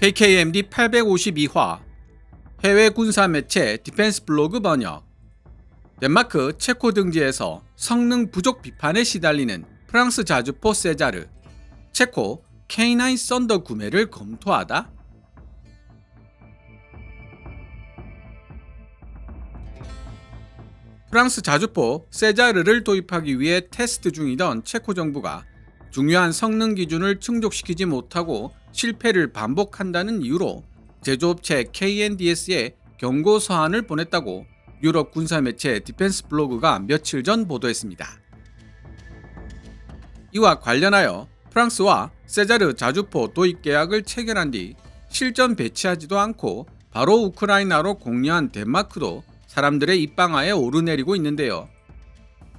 KKMD 852화 해외 군사 매체 디펜스 블로그 번역 덴마크 체코 등지에서 성능 부족 비판에 시달리는 프랑스 자주포 세자르 체코 K9 썬더 구매를 검토하다? 프랑스 자주포 세자르를 도입하기 위해 테스트 중이던 체코 정부가 중요한 성능 기준을 충족시키지 못하고 실패를 반복한다는 이유로 제조업체 KNDS에 경고 서한을 보냈다고 유럽 군사 매체 디펜스 블로그가 며칠 전 보도했습니다. 이와 관련하여 프랑스와 세자르 자주포 도입 계약을 체결한 뒤 실전 배치하지도 않고 바로 우크라이나로 공유한 덴마크도 사람들의 입방아에 오르내리고 있는데요.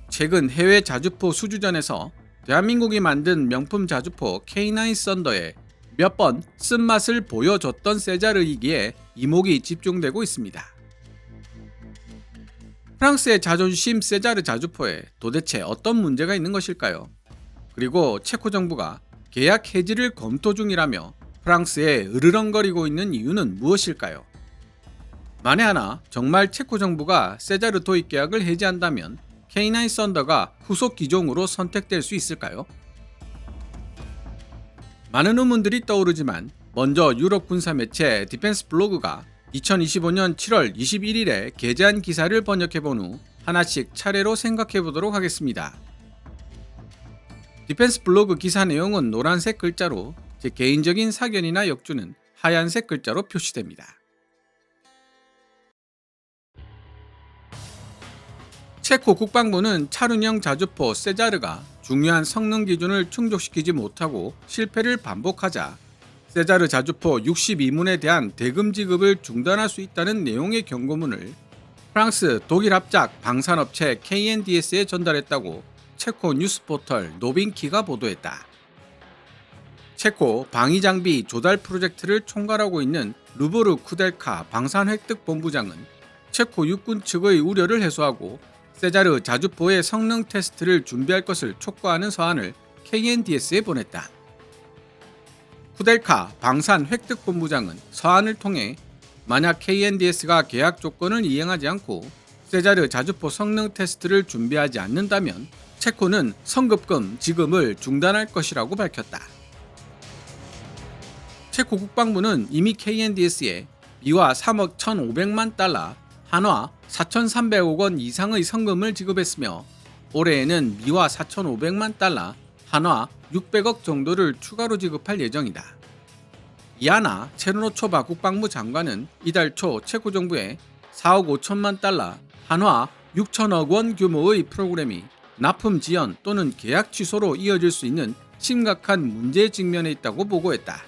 최근 해외 자주포 수주전에서 대한민국이 만든 명품 자주포 K9 썬더에 몇 번 쓴맛을 보여줬던 세자르이기에 이목이 집중되고 있습니다. 프랑스의 자존심 세자르 자주포에 도대체 어떤 문제가 있는 것일까요? 그리고 체코 정부가 계약 해지를 검토 중이라며 프랑스에 으르렁거리고 있는 이유는 무엇일까요? 만에 하나 정말 체코 정부가 세자르 도입 계약을 해지한다면 K9 썬더가 후속 기종으로 선택될 수 있을까요? 많은 의문들이 떠오르지만 먼저 유럽 군사 매체 디펜스 블로그가 2025년 7월 21일에 게재한 기사를 번역해 본 후 하나씩 차례로 생각해 보도록 하겠습니다. 디펜스 블로그 기사 내용은 노란색 글자로 제 개인적인 사견이나 역주는 하얀색 글자로 표시됩니다. 체코 국방부는 차륜형 자주포 세자르가 중요한 성능 기준을 충족시키지 못하고 실패를 반복하자 세자르 자주포 62문에 대한 대금 지급을 중단할 수 있다는 내용의 경고문을 프랑스 독일 합작 방산업체 KNDS에 전달했다고 체코 뉴스 포털 노빈키가 보도했다. 체코 방위 장비 조달 프로젝트를 총괄하고 있는 루보르 쿠델카 방산 획득 본부장은 체코 육군 측의 우려를 해소하고 세자르 자주포의 성능 테스트를 준비할 것을 촉구하는 서한을 KNDS에 보냈다. 쿠델카 방산 획득 본부장은 서한을 통해 만약 KNDS가 계약 조건을 이행하지 않고 세자르 자주포 성능 테스트를 준비하지 않는다면 체코는 성급금 지급을 중단할 것이라고 밝혔다. 체코 국방부는 이미 KNDS에 미화 3억 1,500만 달러, 한화 4,300억 원 이상의 성금을 지급했으며 올해에는 미화 4,500만 달러, 한화 600억 정도를 추가로 지급할 예정이다. 이하나 체르노초바 국방부 장관은 이달 초 체코 정부에 4억 5천만 달러, 한화 6천억 원 규모의 프로그램이 납품 지연 또는 계약 취소로 이어질 수 있는 심각한 문제에 직면해 있다고 보고했다.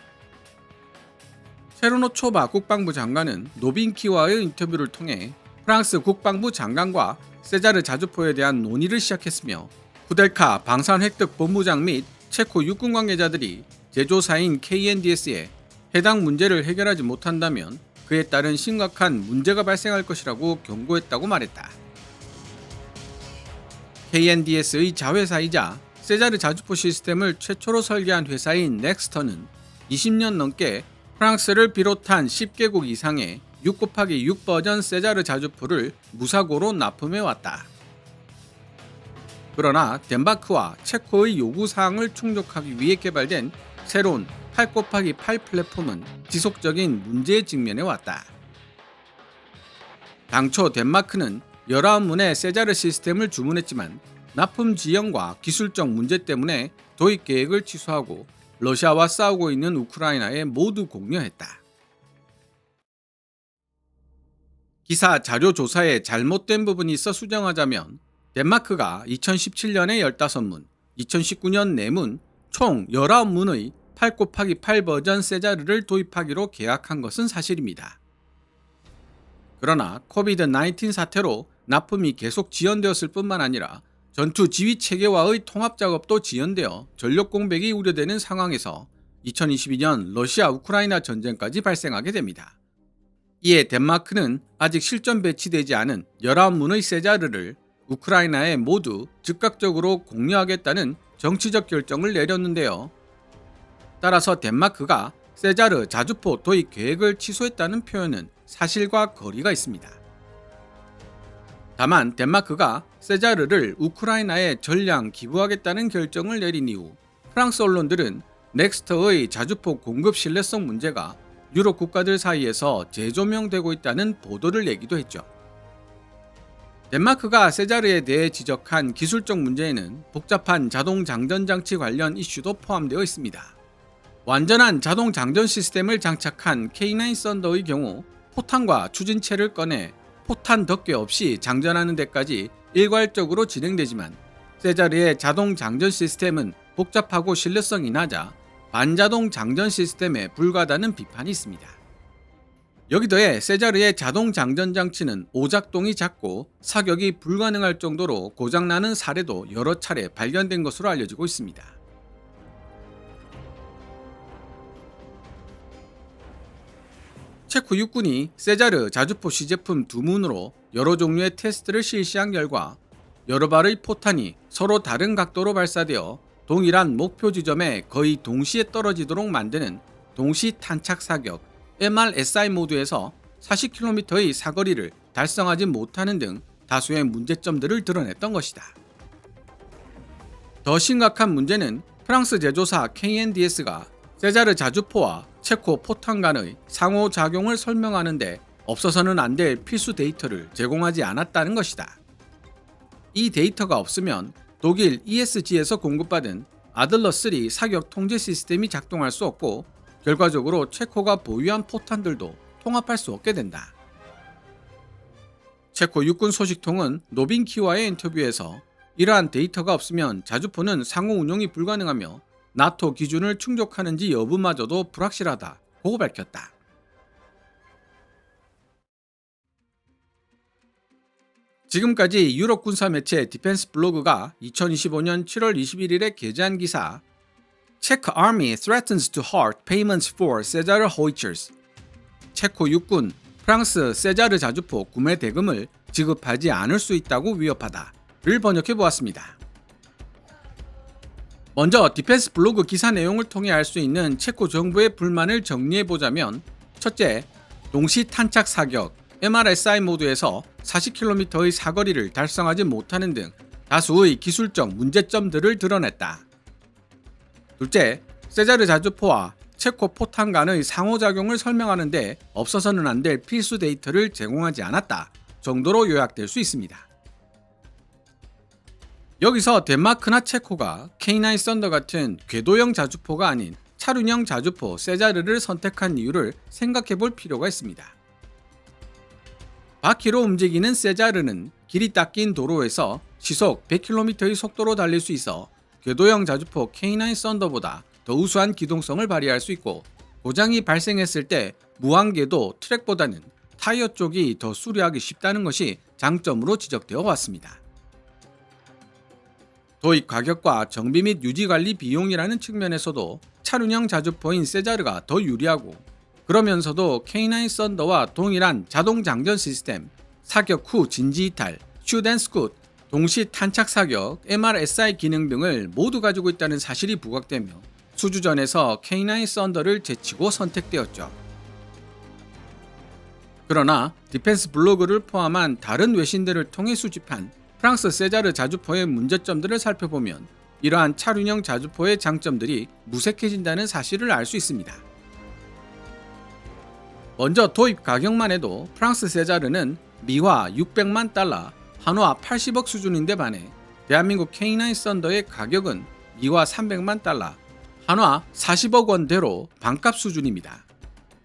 체르노초바 국방부 장관은 노빈키와의 인터뷰를 통해 프랑스 국방부 장관과 세자르 자주포에 대한 논의를 시작했으며 구델카 방산 획득 본부장 및 체코 육군 관계자들이 제조사인 KNDS에 해당 문제를 해결하지 못한다면 그에 따른 심각한 문제가 발생할 것이라고 경고했다고 말했다. KNDS의 자회사이자 세자르 자주포 시스템을 최초로 설계한 회사인 넥스터는 20년 넘게 프랑스를 비롯한 10개국 이상의 6 곱하기 6 버전 세자르 자주포를 무사고로 납품해 왔다. 그러나 덴마크와 체코의 요구 사항을 충족하기 위해 개발된 새로운 8 곱하기 8 플랫폼은 지속적인 문제에 직면해 왔다. 당초 덴마크는 19문의 세자르 시스템을 주문했지만 납품 지연과 기술적 문제 때문에 도입 계획을 취소하고 러시아와 싸우고 있는 우크라이나에 모두 공여했다. 기사 자료 조사에 잘못된 부분이 있어 수정하자면 덴마크가 2017년에 15문, 2019년 4문, 총 19문의 8 곱하기 8 버전 세자르를 도입하기로 계약한 것은 사실입니다. 그러나 코비드 19 사태로 납품이 계속 지연되었을 뿐만 아니라 전투 지휘 체계와의 통합 작업도 지연되어 전력 공백이 우려되는 상황에서 2022년 러시아 우크라이나 전쟁까지 발생하게 됩니다. 이에 덴마크는 아직 실전 배치되지 않은 19문의 세자르를 우크라이나에 모두 즉각적으로 공유하겠다는 정치적 결정을 내렸는데요. 따라서 덴마크가 세자르 자주포 도입 계획을 취소했다는 표현은 사실과 거리가 있습니다. 다만 덴마크가 세자르를 우크라이나에 전량 기부하겠다는 결정을 내린 이후 프랑스 언론들은 넥스트의 자주포 공급 신뢰성 문제가 유럽 국가들 사이에서 재조명되고 있다는 보도를 내기도 했죠. 덴마크가 세자르에 대해 지적한 기술적 문제에는 복잡한 자동 장전 장치 관련 이슈도 포함되어 있습니다. 완전한 자동 장전 시스템을 장착한 K9 썬더의 경우 포탄과 추진체를 꺼내 포탄 덮개 없이 장전하는 데까지 일괄적으로 진행되지만 세자르의 자동 장전 시스템은 복잡하고 신뢰성이 낮아 반자동 장전 시스템에 불과하다는 비판이 있습니다. 여기 더해 세자르의 자동 장전 장치는 오작동이 작고 사격이 불가능할 정도로 고장나는 사례도 여러 차례 발견된 것으로 알려지고 있습니다. 체코 육군이 세자르 자주포 시제품 두 문으로 여러 종류의 테스트를 실시한 결과 여러 발의 포탄이 서로 다른 각도로 발사되어 동일한 목표 지점에 거의 동시에 떨어지도록 만드는 동시 탄착 사격 MRSI 모드에서 40km의 사거리를 달성하지 못하는 등 다수의 문제점들을 드러냈던 것이다. 더 심각한 문제는 프랑스 제조사 KNDS가 세자르 자주포와 체코 포탄 간의 상호작용을 설명하는데 없어서는 안 될 필수 데이터를 제공하지 않았다는 것이다. 이 데이터가 없으면 독일 ESG에서 공급받은 아들러3 사격 통제 시스템이 작동할 수 없고 결과적으로 체코가 보유한 포탄들도 통합할 수 없게 된다. 체코 육군 소식통은 노빈키와의 인터뷰에서 이러한 데이터가 없으면 자주포는 상호 운용이 불가능하며 나토 기준을 충족하는지 여부마저도 불확실하다고 밝혔다. 지금까지 유럽 군사 매체 디펜스 블로그가 2025년 7월 21일에 게재한 기사 Czech Army threatens to halt payments for Cesar Howitzers 체코 육군 프랑스 세자르 자주포 구매 대금을 지급하지 않을 수 있다고 위협하다를 번역해 보았습니다. 먼저 디펜스 블로그 기사 내용을 통해 알 수 있는 체코 정부의 불만을 정리해 보자면 첫째, 동시 탄착 사격 MRSI 모드에서 40km의 사거리를 달성하지 못하는 등 다수의 기술적 문제점들을 드러냈다. 둘째, 세자르 자주포와 체코 포탄 간의 상호작용을 설명하는데 없어서는 안 될 필수 데이터를 제공하지 않았다 정도로 요약될 수 있습니다. 여기서 덴마크나 체코가 K9 썬더 같은 궤도형 자주포가 아닌 차륜형 자주포 세자르를 선택한 이유를 생각해 볼 필요가 있습니다. 바퀴로 움직이는 세자르는 길이 닦인 도로에서 시속 100km의 속도로 달릴 수 있어 궤도형 자주포 K9 썬더보다 더 우수한 기동성을 발휘할 수 있고 고장이 발생했을 때 무한궤도 트랙보다는 타이어 쪽이 더 수리하기 쉽다는 것이 장점으로 지적되어 왔습니다. 도입 가격과 정비 및 유지 관리 비용이라는 측면에서도 차륜형 자주포인 세자르가 더 유리하고 그러면서도 K9 썬더와 동일한 자동 장전 시스템, 사격 후 진지 이탈, 슈댄 스굿, 동시 탄착 사격, MRSI 기능 등을 모두 가지고 있다는 사실이 부각되며 수주전에서 K9 썬더를 제치고 선택되었죠. 그러나 디펜스 블로그를 포함한 다른 외신들을 통해 수집한 프랑스 세자르 자주포의 문제점들을 살펴보면 이러한 차륜형 자주포의 장점들이 무색해진다는 사실을 알 수 있습니다. 먼저 도입 가격만 해도 프랑스 세자르는 미화 600만 달러, 한화 80억 수준인데 반해 대한민국 K9 썬더의 가격은 미화 300만 달러, 한화 40억 원대로 반값 수준입니다.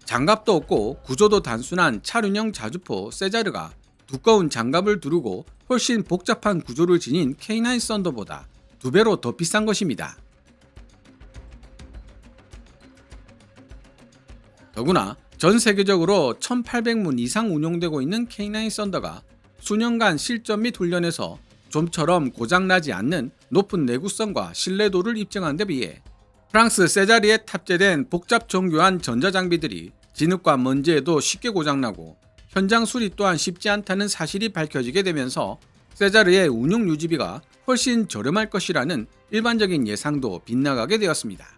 장갑도 없고 구조도 단순한 차륜형 자주포 세자르가 두꺼운 장갑을 두르고 훨씬 복잡한 구조를 지닌 K9 썬더보다 두 배로 더 비싼 것입니다. 더구나 전 세계적으로 1800문 이상 운용되고 있는 K9 썬더가 수년간 실전 및 훈련에서 좀처럼 고장나지 않는 높은 내구성과 신뢰도를 입증한 데 비해 프랑스 세자리에 탑재된 복잡 정교한 전자장비들이 진흙과 먼지에도 쉽게 고장나고 현장 수리 또한 쉽지 않다는 사실이 밝혀지게 되면서 세자르의 운용 유지비가 훨씬 저렴할 것이라는 일반적인 예상도 빗나가게 되었습니다.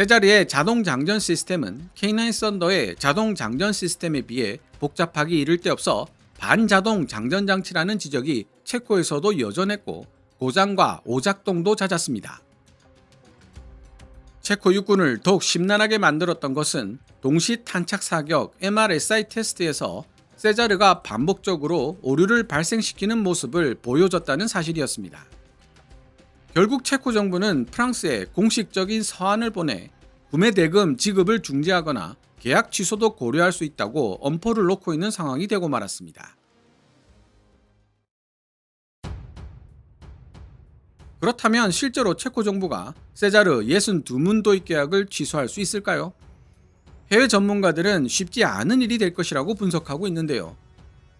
세자르의 자동 장전 시스템은 K9 썬더의 자동 장전 시스템에 비해 복잡하기 이를 데 없어 반자동 장전 장치라는 지적이 체코에서도 여전했고 고장과 오작동도 잦았습니다. 체코 육군을 더욱 심란하게 만들었던 것은 동시 탄착 사격 MRSI 테스트에서 세자르가 반복적으로 오류를 발생시키는 모습을 보여줬다는 사실이었습니다. 결국 체코 정부는 프랑스에 공식적인 서한을 보내 구매 대금 지급을 중지하거나 계약 취소도 고려할 수 있다고 엄포를 놓고 있는 상황이 되고 말았습니다. 그렇다면 실제로 체코 정부가 세자르 62문 도입 계약을 취소할 수 있을까요? 해외 전문가들은 쉽지 않은 일이 될 것이라고 분석하고 있는데요.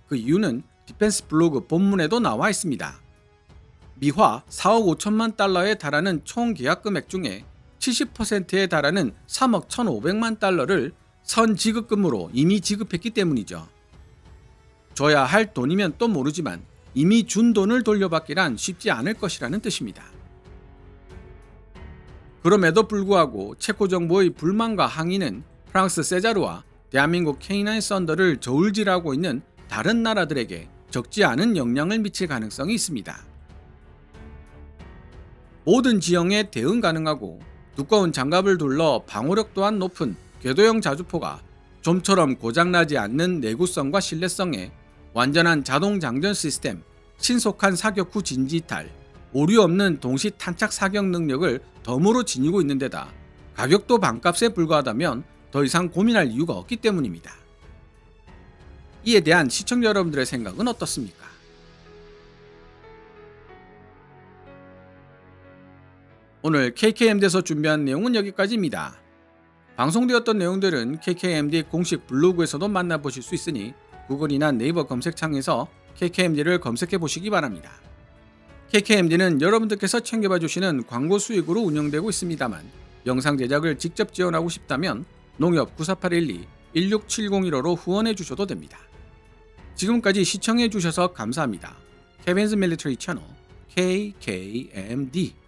그 이유는 디펜스 블로그 본문에도 나와 있습니다. 미화 4억 5천만 달러에 달하는 총 계약 금액 중에 70%에 달하는 3억 1,500만 달러를 선 지급금으로 이미 지급했기 때문이죠. 줘야 할 돈이면 또 모르지만 이미 준 돈을 돌려받기란 쉽지 않을 것이라는 뜻입니다. 그럼에도 불구하고 체코 정부의 불만과 항의는 프랑스 세자르와 대한민국 K9 썬더를 저울질하고 있는 다른 나라들에게 적지 않은 영향을 미칠 가능성이 있습니다. 모든 지형에 대응 가능하고 두꺼운 장갑을 둘러 방호력 또한 높은 궤도형 자주포가 좀처럼 고장나지 않는 내구성과 신뢰성에 완전한 자동 장전 시스템, 신속한 사격 후 진지 이탈, 오류 없는 동시 탄착 사격 능력을 덤으로 지니고 있는 데다 가격도 반값에 불과하다면 더 이상 고민할 이유가 없기 때문입니다. 이에 대한 시청자 여러분들의 생각은 어떻습니까? 오늘 KKMD에서 준비한 내용은 여기까지입니다. 방송되었던 내용들은 KKMD 공식 블로그에서도 만나보실 수 있으니 구글이나 네이버 검색창에서 KKMD를 검색해 보시기 바랍니다. KKMD는 여러분들께서 챙겨봐 주시는 광고 수익으로 운영되고 있습니다만 영상 제작을 직접 지원하고 싶다면 농협 94812 16701호로 후원해 주셔도 됩니다. 지금까지 시청해 주셔서 감사합니다. 케빈스 밀리터리 채널 KKMD